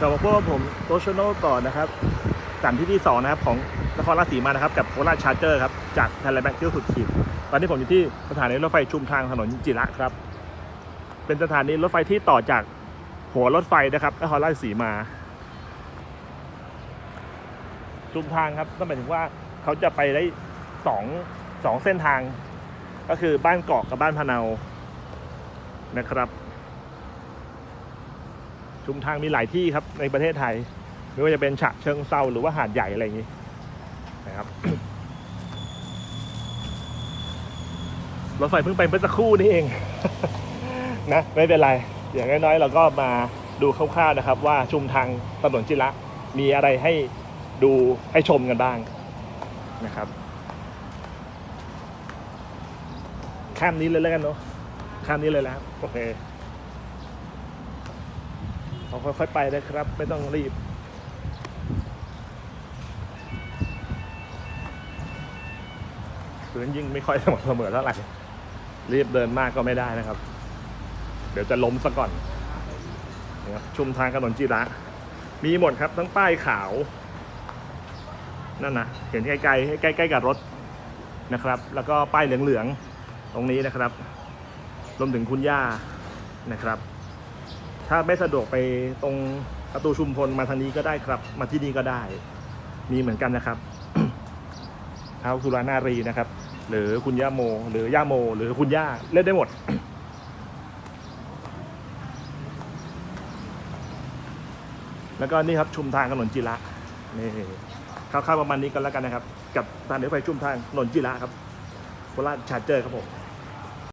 กลับมาพบกับผมโตชโนต่อนะครับสถานที่ที่สองนะครับของนครราชสีมานะครับกับโคราชชาร์เจอร์ครับจากไทยแลนด์แบงค์เที่ยวสุดขีดตอนนี้ผมอยู่ที่สถานีรถไฟชุมทางถนนจิระครับ เป็นสถานีรถไฟที่ต่อจากหัวรถไฟนะครับนครราชสีมา ชุมทางครับนั่นหมายถึงว่าเขาจะไปได้สองสองเส้นทาง ก็คือบ้านเกาะกับบ้านพะเนานะครับ ชุมทางมีหลายที่ครับในประเทศไทย ไม่ว่าจะเป็นฉะเชิงเซาหรือว่าหาดใหญ่อะไรอย่างนี้นะครับรถไฟเพิ่งไปเมื่อสักครู่นี้เอง นะไม่เป็นไรอย่างน้อยๆเราก็มาดูคร่าวๆนะครับ ว่าชุมทางถนนจิระมีอะไรให้ดูให้ชมกันบ้างนะครับข้ามนี้เลยแล้วกันเนาะข้ามนี้เลยแล้วโอเค เราค่อยๆไปนะครับ ไม่ต้องรีบ พื้นยิ่งไม่ค่อยสม่ำเสมอเท่าไหร่ รีบเดินมากก็ไม่ได้นะครับ เดี๋ยวจะล้มซะก่อนนะครับชุมทางถนนจีระมีหมดครับทั้งป้ายขาว นั่นนะเห็นไกลๆใกล้ๆกับรถนะครับ แล้วก็ป้ายเหลืองๆตรงนี้นะครับรวมถึงคุณย่านะครับ ถ้าไม่สะดวกไปตรงประตูชุมพลมาทางนี้ก็ได้ครับ มาที่นี่ก็ได้ มีเหมือนกันนะครับเท้าสุรานารีนะครับ หรือคุณย่าโม หรือย่าโม หรือคุณย่าเล่นได้หมด แล้วก็นี่ครับชุมทางถนนจิระนี่คร่าวๆประมาณนี้กันแล้วกันนะครับ กับสถานรถไฟชุมทางถนนจิระครับโคราชชาร์เจอร์ครับผม